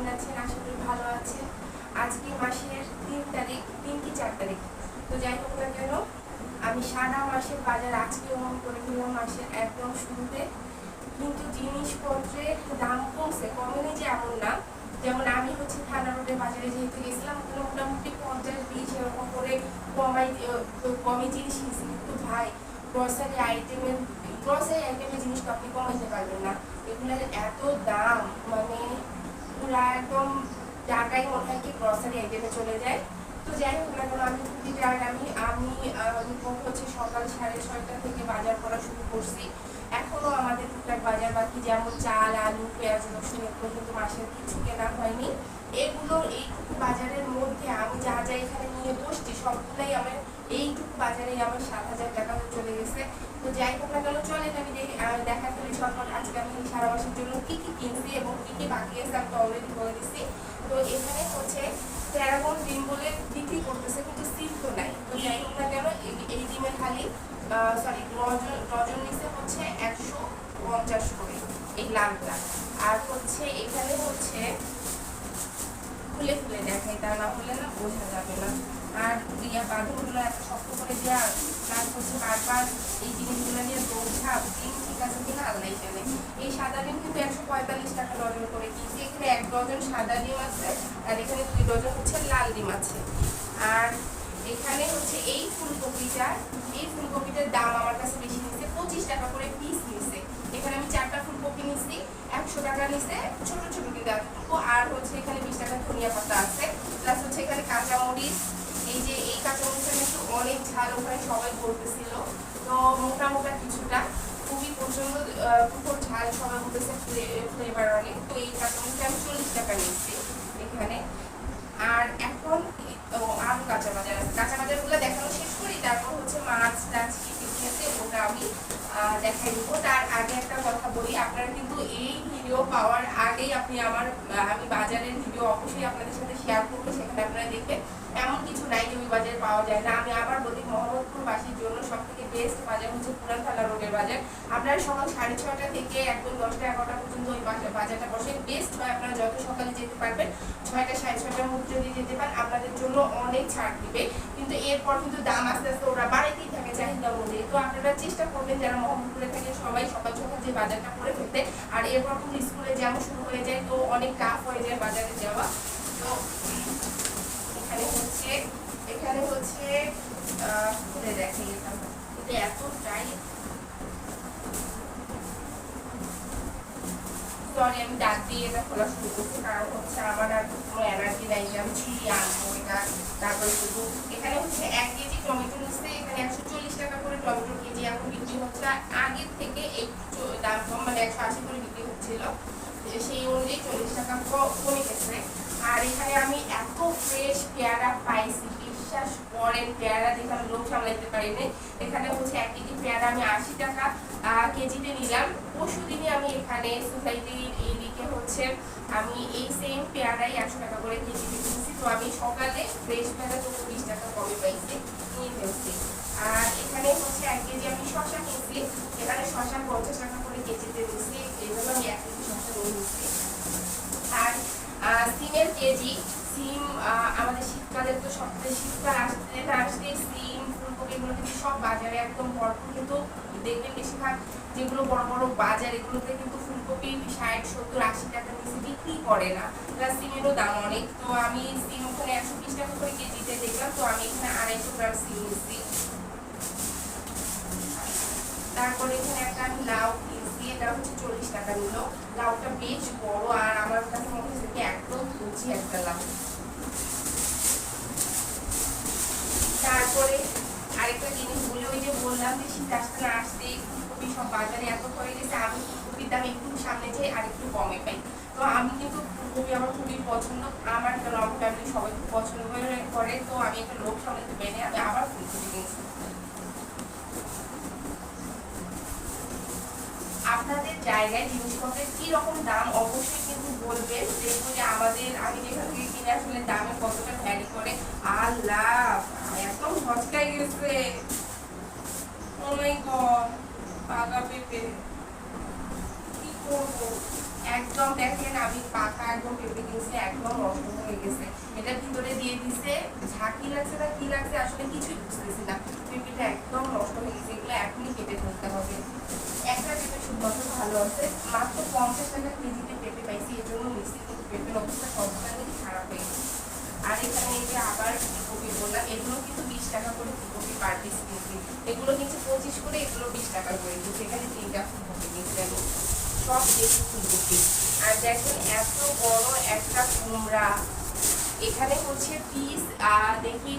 কেমন আছেন? আশা করি ভালো আছেন। আজকে মাসের তিন তারিখ, তিন কি চার তারিখ? তো যাই হোক না কেন, আমি সারা মাসের বাজার আজকে অন করে দিলাম, মাসের একদম শুরুতে। কিন্তু জিনিসপত্রের দাম কমছে, কমেনি যে এমন না। যেমন আমি হচ্ছে থানা রোডের বাজারে যেহেতু গেছিলাম ওখানে মোটামুটি পঞ্চাশ, বিশ এরকম করে কমাই কমে জিনিস নিয়েছি কিন্তু ভাই গ্রসারি আইটেমের গ্রসারি আইটেমের জিনিস তো আপনি কমাইতে পারবেন না। এগুলোর এত দাম মানে পুরা একদম টাকাই মনে হয় কি গ্রসারি আইটেমে চলে যায়। তো যাই হোক না কেন আমি খুবই টায়ার্ড আমি আমি হচ্ছে সকাল সাড়ে ছয়টা থেকে বাজার করা শুরু করছি। এখনও আমাদের টুকটাক বাজার বাকি, যেমন চাল, আলু, পেঁয়াজ, রসুন এগুলো কিন্তু মাসের কিছু কেনা হয়নি। এগুলো এইটুকু বাজারের মধ্যে আমি যা যা এখানে নিয়ে বসছি, সবগুলাই আমার, এইটুকু বাজারে আমার সাত হাজার টাকা চলে গেছে। তো যাই হোক না কেন চলে আমি দেখি আমি সারা জন্য কি কি কিনছি এবং কি কি বাকি আছে, আমি তো বলে দিচ্ছি তো এখানে হচ্ছে প্যারাগন ডিম বলে বিক্রি সিল্ক নাই। তো যাই হোক না এই ডিমের খালি সরি ডজন ডজন নিচে হচ্ছে একশো পঞ্চাশ করে, এই লালটা। আর হচ্ছে এখানে হচ্ছে খুলে খুলে দেখাই, তা না হলে না বোঝা যাবে না। আর ইয়া বাঁধনগুলো এত শক্ত করে দেওয়া প্লাস হচ্ছে বারবার এই জিনিসগুলো নিয়ে দৌড়ঝাপ। ডিম ঠিক আছে কিনা? আল্লাহ জানে। এই সাদা ডিম কিন্তু একশো পঁয়তাল্লিশ টাকা ডজন করে কিনছি। এখানে এক ডজন সাদা ডিম আছে আর এখানে দুই ডজন হচ্ছে লাল ডিম আছে। আর এখানে হচ্ছে এই ফুলকপিটা, এই ফুলকপিটার দাম আমার কাছে বেশি নিচ্ছে পঁচিশ টাকা করে পিস নিচ্ছে এখানে আমি চারটা ফুলকপি নিচ্ছি একশো টাকা নিচ্ছে ছোট ছোট কিন্তু আর হচ্ছে এখানে বিশ টাকা ধনিয়া পাতা আছে প্লাস হচ্ছে এখানে কাঁচামরিচ এই যে এই কাঁচামরিচটা কিন্তু অনেক ঝাল ওখানে সবাই বলতেছিল তো মোটা মোটা কিছুটা খুবই আহ, খুব ঝাল সবাই বলতেছে ফ্লেভার অনেক তো এই কাঁচামরিচটা আমি চল্লিশ টাকা নিচ্ছি এখানে। আর এখন ও, আরও কাঁচা বাজার আছে। কাঁচা বাজারগুলো দেখানো শেষ করি তারপর হচ্ছে মাছ টাছ আছে ওটা আমি দেখাই দেবো। তার আগে একটা কথা বলি আপনারা কিন্তু এই ভিডিও পাওয়ার আগেই আপনি আমার আমি বাজারের ভিডিও অবশ্যই আপনাদের সাথে করব, সেখানে আপনারা দেখবেন এমন কিছু নাই যে ওই বাজারে পাওয়া যায় না। আমি আবার বলি মোহাম্মদপুর বাসীর জন্য সব থেকে বেস্ট বাজার হচ্ছে পুরান রোডের বাজার। আপনারা সকাল সাড়ে ছটা থেকে একদম দশটা এগারোটা পর্যন্ত ওই বাজারটা বসে। বেস্ট হয় আপনারা যত সকালে যেতে পারবেন, ছয়টা সাড়ে ছয়টার মধ্যে যদি যেতে পারেন, আপনাদের জন্য অনেক ছাড় দিবে। কিন্তু এরপর কিন্তু দাম আস্তে আস্তে ওরা বাড়াইতেই থাকে চাহিদা অনুযায়ী। তো আপনারা চেষ্টা করবেন যারা মোহাম্মদপুরে থাকেন, সবাই সকাল সকাল যে বাজারটা করে ফেলতে। আর এরপর কিন্তু স্কুলে যাওয়া শুরু হয়ে যায়, তো অনেক টাফ হয়ে যায় বাজারে যাওয়া। তো হচ্ছে এখানে হচ্ছে খুলে দেখে এটা। এতটাই সরি আমি দাঁত দিয়ে এটা খোলা শুরু করছি, কারণ হচ্ছে আমার আর কোনো এনার্জি নাই যে আমি ছিঁড়ি আনব, এটা তারপরে শুধু এখানে হচ্ছে এক কেজি টমেটো নিচ্ছে, এখানে একশো চল্লিশ টাকা করে টমেটো কেজি। এখন বিক্রি হচ্ছে আগের থেকে একটু দাম কম মানে একশো আশি করে বিক্রি হচ্ছিল। সেই অনুযায়ী চল্লিশ টাকা কমে গেছে। আর এখানে আমি এত ফ্রেশ পেয়ারা পাইছি, বিশ্বাস করেন, পেয়ারা দেখে আমি লোক সামলাইতে পারিনি। এখানে হচ্ছে এক কেজি পেয়ারা আমি আশি টাকা কেজিতে নিলাম। পরশু দিনই আমি এখানে সোসাইটির এইদিকে হচ্ছে আমি এই সেম পেয়ারাই একশো টাকা করে কেজিতে কিনছি। তো আমি সকালে ফ্রেশ পেয়ারা তো বিশ টাকা কমে পাইছি, নিয়ে ফেলছি। আর এখানে হচ্ছে এক কেজি আমি শশা কিনছি, এখানে শশা পঞ্চাশ টাকা করে কেজিতে নিচ্ছি এই জন্য আমি এক কেজি শশা নিয়ে নিচ্ছি সিমের কেজি, সিম আমাদের শীতকালে তো সবথেকে শীতকাল আসতে আসতে সিম, ফুলকপি এগুলো কিন্তু সব বাজারে একদম ভরপুর, কিন্তু দেখবেন বেশিরভাগ যেগুলো বড় বড় বাজার, এগুলোতে কিন্তু ফুলকপি ষাট, সত্তর, আশি টাকা নিচে বিক্রি করে না। প্লাস সিমেরও দাম অনেক। তো আমি সিম ওখানে একশো বিশ টাকা করে কেজিতে দেখলাম, তো আমি এখানে আড়াইশো গ্রাম সিম নিচ্ছি। তারপরে এখানে একটা আমি লাউ এটা হচ্ছে চল্লিশ টাকা নিল। লাউটা বেশ বড় আর আমার কাছে মনে হচ্ছে একদম কুচি একটা লাউ। তারপরে আরেকটা জিনিস বলে, ওই যে বললাম যে শীত আসতে না আসতে ফুলকপি সব বাজারে এত হয়ে গেছে, আমি ফুলকপির দাম একটু সামনে যাই আর একটু কমে পাই। তো আমি কিন্তু ফুলকপি আমার খুবই পছন্দ। আমার আমার ফ্যামিলি সবাই খুব পছন্দ করে- করে, তো আমি একটা লোক সামলাতে পেরে আমি আবার ফুলকপি কিনছি আপনাদের জায়গায় জিনিসপত্রের কি রকম দাম, অবশ্যই কিন্তু বলবেন। দেখব যে আমাদের, আমি যেখান থেকে কিনে আসলে দামে কতটা ভ্যারি করে। আল্লাহ একদম হচকাই গেছে। গড পাকা পেঁপে। কি করব? একদম দেখেন, আমি পাকা একদম পেঁপে কিনছি, একদম নষ্ট হয়ে গেছে। এটা ভিতরে দিয়ে দিছে ঝাঁকি লাগছে না কি লাগছে আসলে কিছুই বুঝতেছি না। পেঁপেটা একদম নষ্ট হয়ে গেছে, এগুলো এখনই কেটে ফেলতে হবে। একটা পেঁপে শুধুমাত্র ভালো আছে, মাত্র পঞ্চাশ টাকা কেজিতে পেঁপে পাইছি, এর জন্য মিষ্টি কিন্তু পেঁপের অবস্থা সবখানেই খারাপ হয়ে গেছে। আর এখানে এই যে আবার ফুলকপি বললাম, এগুলো কিন্তু বিশ টাকা করে ফুলকপি পার পিস কিনছি। এগুলো কিন্তু পঁচিশ করে এগুলো বিশ টাকা করে দিচ্ছি এখানে তিনটা ফুলকপি কিনছি আমি সব দেশি ফুলকপি আর দেখেন এত বড় একটা কুমড়া এখানে হচ্ছে পিস দেখি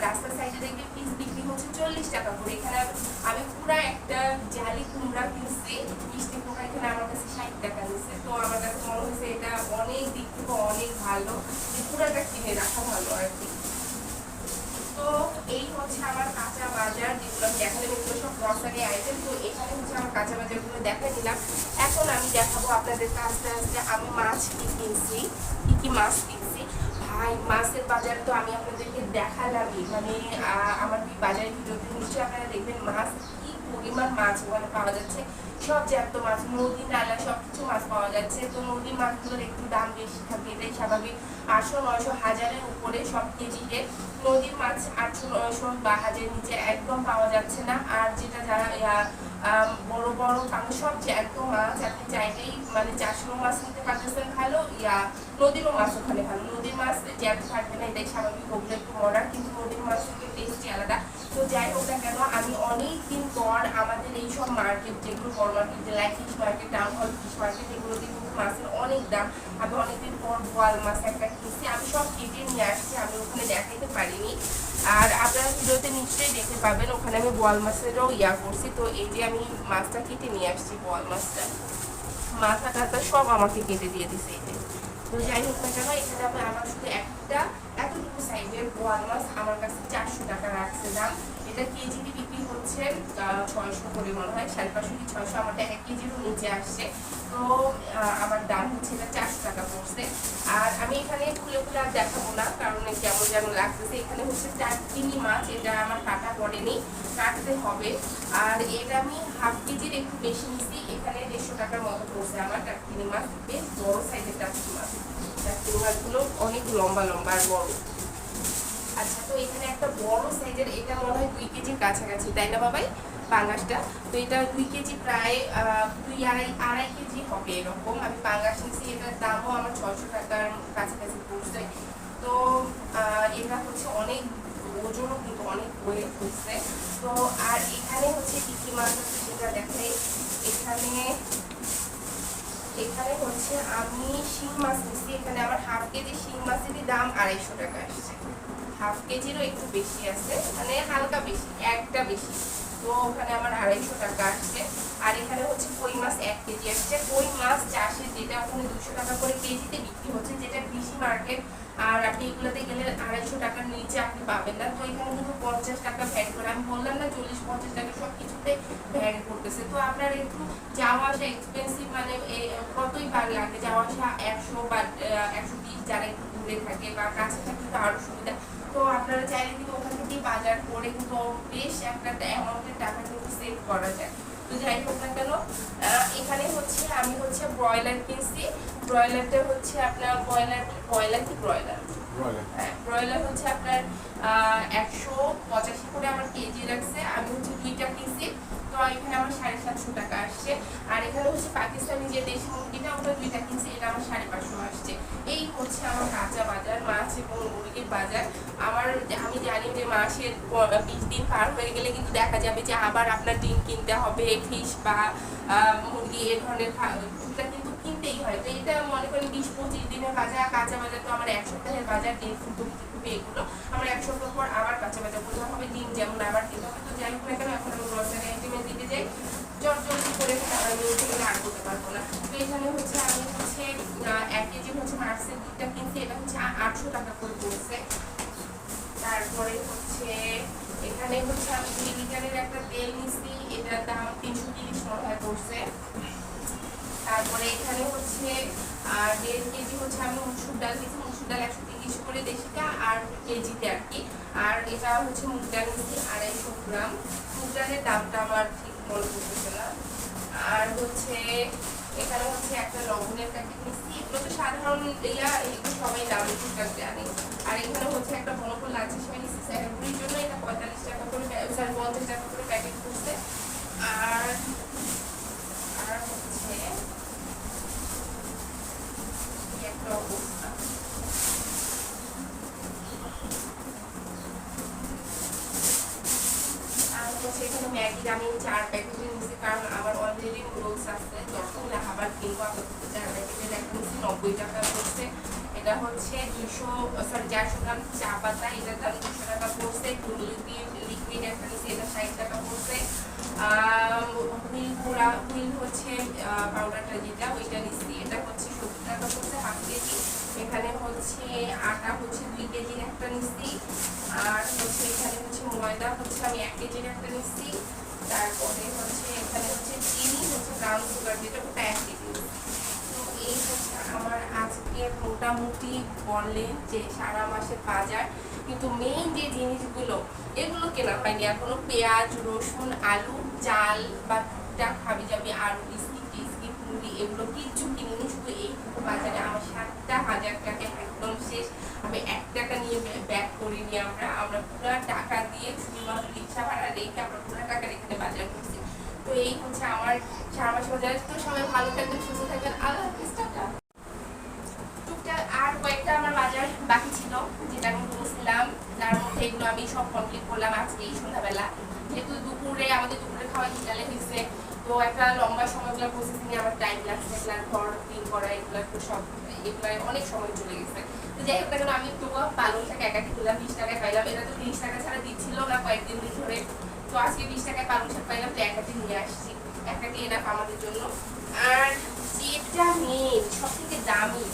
রাস্তার সাইডে দেখি পিস বিক্রি হচ্ছে চল্লিশ টাকা করে। এখানে আমি- পুরা একটা জালি কুমড়া কিনছি। মিষ্টি পোকা এখানে আমার কাছে ষাট টাকা নিচ্ছে তো আমার কাছে মনে হয়েছে এটা অনেক দিক থেকে অনেক ভালো। যে পুরাটা কিনে রাখা ভালো আর কি। হচ্ছে আমার কাঁচা বাজার, যেগুলো আমি এগুলো সব গ্রসারি আইটেম তো এখানে হচ্ছে আমার কাঁচা বাজারগুলো দেখা নিলাম এখন আমি দেখাবো আপনাদের আস্তে আস্তে আমি মাছ কি কিনছি, কি কি মাছ কিনছি। ভাই, মাছের বাজার তো আমি আপনাদেরকে দেখালামই। মানে আমার বাজারের ভিডিওতে নিশ্চয়ই আপনারা দেখবেন মাছ, কি পরিমাণ মাছ ওখানে পাওয়া যাচ্ছে। সব জ্যান্ত মাছ নদী নালা সব কিছু মাছ পাওয়া যাচ্ছে। তো নদীর মাছগুলোর একটু দাম বেশি থাকে এটাই স্বাভাবিক। আটশো নয়শো, হাজারের উপরে সব কেজিতে নদীর মাছ আটশো বা হাজারের নিচে একদম পাওয়া যাচ্ছে না। আর যেটা যারা বড় বড় কারণ সব জ্যান্ত মাছ, আপনি চাইলেই মানে চারশো মাছ নিতে পারতেছেন ভালো, ইয়া, নদীরও মাছ ওখানে ভালো। নদীর মাছ জ্যান্ত থাকবে না, এটাই স্বাভাবিক ওগুলো একটু মরা, কিন্তু নদীর মাছ থেকে টেস্টই আলাদা। তো যাই হোক না কেন, আমি অনেক দিন পর আমাদের এই সব মার্কেট যেগুলো বড় মার্কেট যে like fish market town hall fish market এগুলোতে কিন্তু মাছের অনেক দাম। আমি অনেকদিন পর বোয়াল মাছ একটা কিনছি। আমি সব কেটে নিয়ে আসছি, আমি ওখানে দেখাইতে পারিনি। আর আপনারা ভিডিওতে নিশ্চয়ই দেখতে পাবেন, ওখানে আমি বোয়াল মাছেরও ইয়া করছি। তো এই যে আমি মাছটা কেটে নিয়ে আসছি বোয়াল মাছটা। মাথা টাথা সব আমাকে কেটে দিয়ে দিছে এই যে। তো যাই হোক না কেন, এখানে আমি আমার শুধু একটা, এতটুকু সাইজের বোয়াল মাছ আমার কাছে চারশো টাকা রাখছে দাম। এটা কেজিতে বিক্রি হচ্ছে ছয়শো করে মনে হয় সাড়ে পাঁচশো কি ছয়শো আমারটা এক কেজিরও নিচে আসছে। তো আমার দাম হচ্ছে এটা চারশো টাকা পড়ছে। আর আমি এখানে খুলে খুলে আর দেখাবো না, কারণ কেমন যেন লাগতেছে। এখানে হচ্ছে চার চিনি মাছ, এটা আমার কাটা পড়েনি কাটতে হবে। আর এটা আমি হাফ কেজির একটু বেশি নিচ্ছি এখানে দেড়শো টাকার মতো পড়ছে আমার টাটকিনি মাছ, বেশ বড় সাইজের টাটকি মাছ। টাটকিনি মাছগুলো অনেক লম্বা লম্বা আর বড়। আচ্ছা তো এখানে একটা বড় সাইজের, এটা মনে হয় দুই কেজির কাছাকাছি, তাই না বাবাই? পাঙ্গাসটা। তো এটা দুই কেজি প্রায় দুই আড়াই আড়াই কেজি হবে এরকম। আমি পাঙ্গাস নিচ্ছি এটার দামও আমার ছশো টাকার কাছাকাছি পড়ছে তো এটা হচ্ছে অনেক ওজনও কিন্তু অনেক ওয়েট হচ্ছে তো, আর এখানে হচ্ছে কি মাছ আছে সেটা এখানে এখানে হচ্ছে আমি শিং মাছ নিচ্ছি এখানে আমার হাফ কেজি শিং মাছেরই দাম আড়াইশো টাকা আসছে। হাফ কেজিরও একটু বেশি আছে মানে হালকা বেশি, একটা বেশি। তো ওখানে আমার আড়াইশো টাকা আসছে। আর এখানে হচ্ছে কই মাছ এক কেজি আসছে। কই মাছ চাষের যেটা ওখানে দুশো টাকা করে কেজিতে বিক্রি হচ্ছে, যেটা কৃষি মার্কেট, আর আপনি এগুলোতে গেলে আড়াইশো টাকার নিচে আপনি পাবেন না। তো এখানে কিন্তু পঞ্চাশ টাকা ভ্যাট করে, আমি বললাম না চল্লিশ, পঞ্চাশ টাকা সব কিছুতে ভ্যাট করতেছে। তো আপনার একটু যাওয়া আসা এক্সপেন্সিভ মানে কতই বার লাগে? যাওয়া আসা একশো বা একশো বিশ যারা একটু দূরে থাকে বা কাছে থাকে, তো আরও সুবিধা। তো আপনারা চাইলে কিন্তু ওখান থেকে বাজার করে কিন্তু বেশ একটা অ্যামাউন্টের টাকা কিন্তু সেভ করা যায়। তো যাই হোক না কেন এখানে হচ্ছে আমি হচ্ছে ব্রয়লার কিনছি। ব্রয়লারটা হচ্ছে আপনার ব্রয়লার ব্রয়লার কি ব্রয়লার ব্রয়লার হচ্ছে আপনার একশো পঁচাশি করে আমার কেজি রাখছে আমি হচ্ছে দুইটা কিনছি। তো এখানে আমার সাড়ে সাতশো টাকা আসছে। আর এখানে হচ্ছে পাকিস্তানি যে দেশি মুরগিটা ওটা দুইটা কিনছি, এটা আমার সাড়ে পাঁচশো আসছে। এই হচ্ছে আমার কাঁচা বাজার, মাছ এবং মুরগির বাজার। আমার, আমি জানি যে মাসের বিশ দিন পার হয়ে গেলে কিন্তু দেখা যাবে যে আবার আপনার ডিম কিনতে হবে ফিশ বা মুরগি, এ ধরনের কিন্তু কিনতেই হয়। তো এটা মনে করেন বিশ পঁচিশ দিনের বাজার, কাঁচা বাজার তো আমার এক সপ্তাহের বাজার ডিম ফুলকপি টুকু এগুলো। আমার এক সপ্তাহ পর আবার কাঁচা বাজার করতে হবে, ডিম যেমন আবার কিনতে হবে। তো যাই হোক না কেন, এখন আমি গ্রসারি আইটেমে দিতে যাই জল জলদি করে তাহলে আমি ওখানে আর করতে পারব না তো এখানে হচ্ছে আমি হচ্ছে আহ, এক কেজি হচ্ছে মার্কসের দুধটা কিনছি এটা হচ্ছে আ- আটশো টাকা করে পড়ছে। তারপরে হচ্ছে, এখানে হচ্ছে আমি একটা তেল নিচ্ছি এটার দাম তিনশো তিরিশ পড়ছে। তারপরে এখানে হচ্ছে আর দেড় কেজি হচ্ছে আমি ডাল ডাল একশো তিরিশ করে আর কেজিতে আর কি। আর এটা হচ্ছে মুগ ডাল নিচ্ছি আড়াইশো গ্রাম। মুগ ডালের দামটা আমার ঠিক মনে পড়তেছে না। আর হচ্ছে, এখানে হচ্ছে একটা লবণের সাধারণ ইয়া, এগুলো সবাই দাম টুকটাক জানি। আর এখানে হচ্ছে একটা বনফুল আছে সেটা নিচ্ছি জন্য এটা পঁয়তাল্লিশ টাকা করে সরি পঞ্চাশ টাকা করে প্যাকেট করছে। আর আর হচ্ছে একটা অবস্থা। হচ্ছে এখানে ম্যাগির আমি চার প্যাকেট নিয়েছি কারণ আমার অলরেডি নুডলস আছে হলে আবার কিনবো আপাতত চার প্যাকেটের একটা নব্বই টাকা পড়ছে। এটা হচ্ছে দুশো সরি চারশো গ্রাম চা পাতা এটার দাম দুশো টাকা পড়ছে। লিকুইড লিকুইড একটা নিচ্ছি এটা ষাট টাকা পড়ছে। হুইল পোড়া, হুইল হচ্ছে পাউডারটা যেটা, ওইটা নিচ্ছি। এটা হচ্ছে সত্তর টাকা পড়ছে, হাফ কেজি। এখানে হচ্ছে আটা হচ্ছে দুই কেজির একটা নিচ্ছি। আর হচ্ছে এখানে হচ্ছে ময়দা হচ্ছে আমি এক কেজির একটা নিচ্ছি। তারপরে হচ্ছে এখানে হচ্ছে চিনি, হচ্ছে ব্রাউন সুগার যেটা ওটা এক কেজি তো এই হচ্ছে আমার আজকের মোটামুটি বললেন যে সারা মাসের বাজার। কিন্তু মেইন যে জিনিসগুলো, এগুলো কেনা হয়নি এখনও। পেঁয়াজ, রসুন, আলু, চাল বা টুকটাক হাবি যাবি, আলু, বিস্কিট, টিস্কিট, মুড়ি, এগুলো কিচ্ছু কিনিনি। শুধু এই বাজারে আমার সাতটা হাজার টাকা একদম শেষ। আমি এক টাকা নিয়ে ব্যাক করিনি আমরা। আমরা পুরো টাকা দিয়ে শুধুমাত্র রিক্সা ভাড়া রেখে আমরা পুরো টাকা এখানে বাজার করছি। তো এই হচ্ছে আমার সারা মাস বাজারে। তো সবাই ভালো থাকবেন, সুস্থ থাকবেন। আল্লাহ হাফিজ টাটা টুকটাক আর কয়েকটা আমার বাজার বাকি ছিল যেটা আমি বলছিলাম তার মধ্যে এগুলো আমি সব কমপ্লিট করলাম আজকে এই সন্ধ্যাবেলা যেহেতু দুপুরে আমাদের দুপুরে খাওয়া বিকালে হয়েছে তো একটা লম্বা সময়গুলো প্রসেসিং এ আমার টাইম লাগছে এগুলা ঘর ক্লিন করা এগুলো তো সব এগুলো অনেক সময় চলে গেছে। তো যাই হোক না কেন আমি তবুও পালং শাক একাটি কিনলাম বিশ টাকায় পাইলাম। এটা তো তিরিশ টাকা ছাড়া দিচ্ছিল না কয়েকদিন ধরে। তো আজকে বিশ টাকায় পালং শাক পাইলাম, তো একাটি নিয়ে আসছি। একাটি এনাফ আমাদের জন্য। আর যেটা মেন সব থেকে দামি,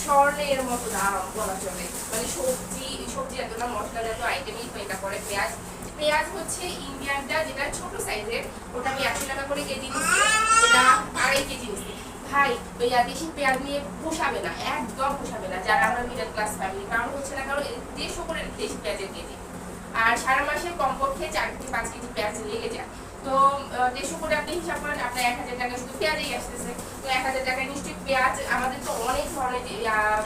স্বর্ণের মতো দাম বলা চলে। মানে সবজি সবজি এত না মশলা জাতীয় আইটেমই এটা করে পেঁয়াজ। পেঁয়াজ হচ্ছে ইন্ডিয়ানটা যেটা ছোট সাইজের ওটা আমি একশো টাকা করে কেজি নিচ্ছি। এটা আড়াই কেজি নিচ্ছি। ভাই, ওই দেশি পেঁয়াজ নিয়ে পোষাবে না, একদম পোষাবে না, যারা আমরা মিডল ক্লাস ফ্যামিলি কারণ হচ্ছে না, কারণ দেড়শো করে দেশি পেঁয়াজের কেজি। আর সারা মাসে কমপক্ষে চার থেকে পাঁচ কেজি পেঁয়াজ লেগে যায়। তো দেড়শো করে আপনি হিসাব করেন, আপনার এক হাজার টাকা শুধু পেঁয়াজেই আসতেছে। তো এক হাজার টাকায় নিশ্চয়ই পেঁয়াজ আমাদের তো অনেক ধরনের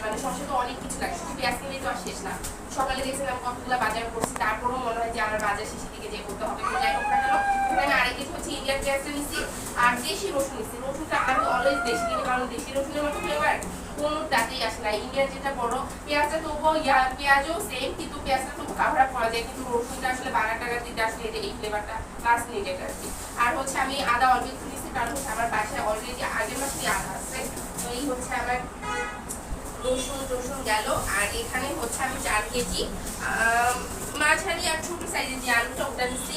মানে সংসারে অনেক কিছু লাগে। শুধু পেঁয়াজ কিনলেই তো আর শেষ না। সকালে দেখছিলাম কতগুলো বাজার করছি, তারপরেও মনে হয় যে আমার বাজার শেষের দিকে যে করতে হবে। যাই হোক না কেন, এখানে আরেক কিছু হচ্ছে ইন্ডিয়ান পেঁয়াজটা নিচ্ছি, আর দেশি রসুন নিচ্ছি। রসুনটা আমি অলওয়েজ দেশি কিনি, কারণ দেশি রসুনের মতো ফ্লেভার কোনোটাতেই আসে না। ইন্ডিয়ান যেটা বড় পেঁয়াজটা, তবুও পেঁয়াজও সেম কিন্তু পেঁয়াজটা তবু কাভার করা যায়, কিন্তু রসুনটা আসলে বারো টাকা দিতে আসলে এই ফ্লেভারটা প্লাস নেটেড আর কি। আর হচ্ছে আমি আদা একটু নিচ্ছি, কারণ হচ্ছে আমার বাসায় অলরেডি আগের মাসেই আদা আছে। তো এই হচ্ছে আমার রসুন টসুন গেল। আর এখানে হচ্ছে আমি চার কেজি। মাঝারি আর ছোট সাইজের যে আলুটা, ওটা নিচ্ছি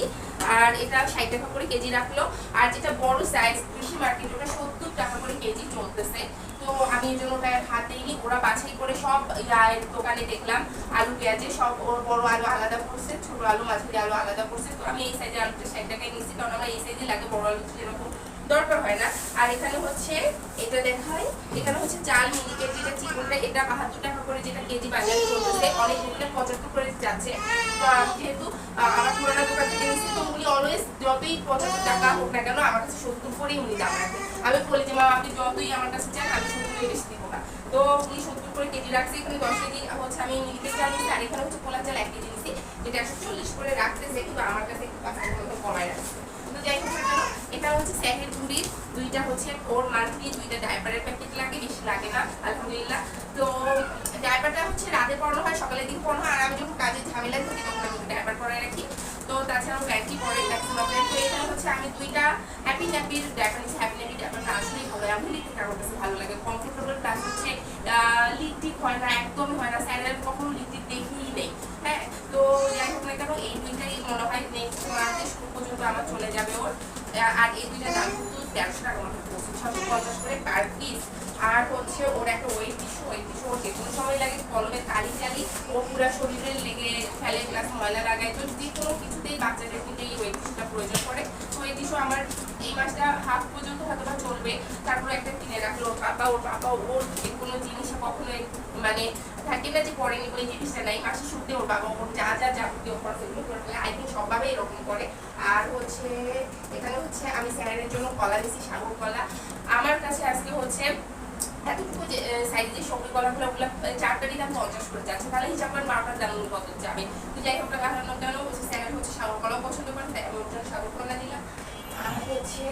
আর এটা ষাট টাকা করে কেজি রাখল। আর যেটা বড় সাইজ কৃষি মার্কেট ওটা সত্তর টাকা করে কেজি চলতেছে। তো আমি এই জন্য ওটা হাতে নিই ওরা বাছাই করে সব দোকানে দেখলাম। আলু, পেঁয়াজে সব ওর বড় আলু আলাদা পড়ছে ছোট আলু, মাঝারি আলু আলাদা পড়ছে তো আমি এই সাইজের আলুটা ষাট টাকায় নিচ্ছি কারণ আমার এই সাইজে লাগে বড় আলু যেরকম। দরকার হয় না। আর এখানে হচ্ছে, এটা দেখাই এখানে হচ্ছে চাল মিনি কেজি এটা চিকনটা, এটা বাহাত্তর টাকা করে যেটা কেজি বাজারে চলতেছে, অনেক দোকানে পঁচাত্তর করে যাচ্ছে। তো যেহেতু আমার পুরোনো দোকান থেকে নিচ্ছি তো উনি অলওয়েজ যতই পঁচাত্তর টাকা হোক না কেন, আমার কাছে সত্তর করেই উনি দাম রাখেন আমি বলি যে, মা, আপনি যতই আমার কাছে চান, আমি সত্তরের বেশি দিব না। তো উনি সত্তর করে কেজি রাখছে, এখানে দশ কেজি হচ্ছে আমি মিনিকেট চাল নিচ্ছি আর এখানে হচ্ছে পোলা চাল এক কেজি নিচ্ছি যেটা একশো চল্লিশ করে রাখতেছে, কিন্তু আমার কাছে একটু কমায় রাখছে। এটা হচ্ছে স্যাকের ঝুড়ি দুইটা হচ্ছে ওর মান্থলি দুইটা ডাইপারের প্যাকেট লাগে, বেশি লাগে না, আলহামদুলিল্লাহ। তো ডাইপারটা হচ্ছে রাতে পড়ানো হয়, সকালের দিকে পড়ানো হয়, আর আমি যখন কাজে ঝামেলা থাকি তখন আমি ডাইপার পরাই রাখি। তো তাছাড়াও ব্যাগটি পরে এটা হচ্ছে আমি দুইটা হ্যাপি ন্যাপির ডাইপার নিচ্ছি হ্যাপি ন্যাপি ডাইপারটা আসলেই ভালো আমি লিখতে আমার কাছে ভালো লাগে। কমফোর্টেবল প্লাস হচ্ছে লিকটিক হয় না, একদমই হয় না। স্যান্ডেল কখনো দেখিই নেই হ্যাঁ তো যাই হোক না কেন এই দুইটাই মনে হয় নেক্সট মাসে শুরু পর্যন্ত আমার চলে যাবে। ওর আর এই দুইটা দাম কিন্তু দেড়শো টাকা মতো পড়ছে, ছশো পঞ্চাশ করে পার পিস আর হচ্ছে ওর একটা ওয়েট টিস্যু ওয়েট টিস্যু ওর যে কোনো সময় লাগে কলমে কালি চালি ও পুরো শরীরে লেগে ফেলে প্লাস ময়লা লাগায়। তো যে কোনো কিছুতেই বাচ্চাদের কিন্তু এই ওয়েট টিস্যুটা প্রয়োজন পড়ে তো ওয়েট টিস্যু আমার এই মাসটা হাফ পর্যন্ত হয়তো বা চলবে। তারপরে একটা কিনে রাখল। পাপা, ওর পাপা, ওর কোনো জিনিসে কখনো মানে থাকে না যে পড়েনি বলে জিনিসটা নাই। মাসে শুনতে ওর বাবা ওর যা যা যাবতীয় খরচ এগুলো করে আই থিঙ্ক সবভাবে এরকম করে। আর হচ্ছে, এখানে হচ্ছে আমি স্যারের জন্য কলা দিছি সাগর কলা। আমার কাছে আজকে হচ্ছে এতটুকু যে সাইজ সাইডে যে সবজি কলাগুলো, ওগুলো চারটারই দাম পঞ্চাশ করে যাচ্ছে। তাহলে হিসাব করেন বারোটার দাম কত যাবে। তো যাই হোক না কেন হচ্ছে স্যার হচ্ছে সাগর কলাও পছন্দ করেন সাগর কলা দিলাম। আর হচ্ছে,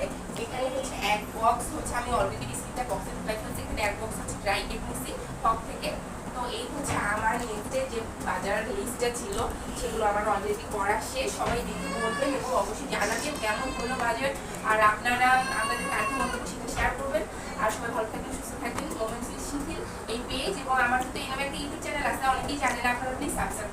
এখানে হচ্ছে এক বক্স হচ্ছে, আমি অলরেডি বিস্কিটটা বক্সে ঢুকাই ফেলছি, এখানে এক বক্স হচ্ছে ড্রাই কেক নিছি থেকে। তো এই হচ্ছে আমার লিস্টে যে বাজার লিস্টটা ছিল, সেগুলো আমার অলরেডি করা শেষ। সবাই দেখে এবং অবশ্যই জানাবেন কেমন হলো বাজার। আর আপনারা, আপনাদের কাছে মন্তব্য সেটা শেয়ার করবেন। আর সবাই ভালো থাকবেন, সুস্থ থাকবেন মোমেন্টস শিথিল এই পেজ এবং আমার কিন্তু এই নামে একটা ইউটিউব চ্যানেল আছে, অনেকেই জানেন আপনারা প্লিজ সাবস্ক্রাইব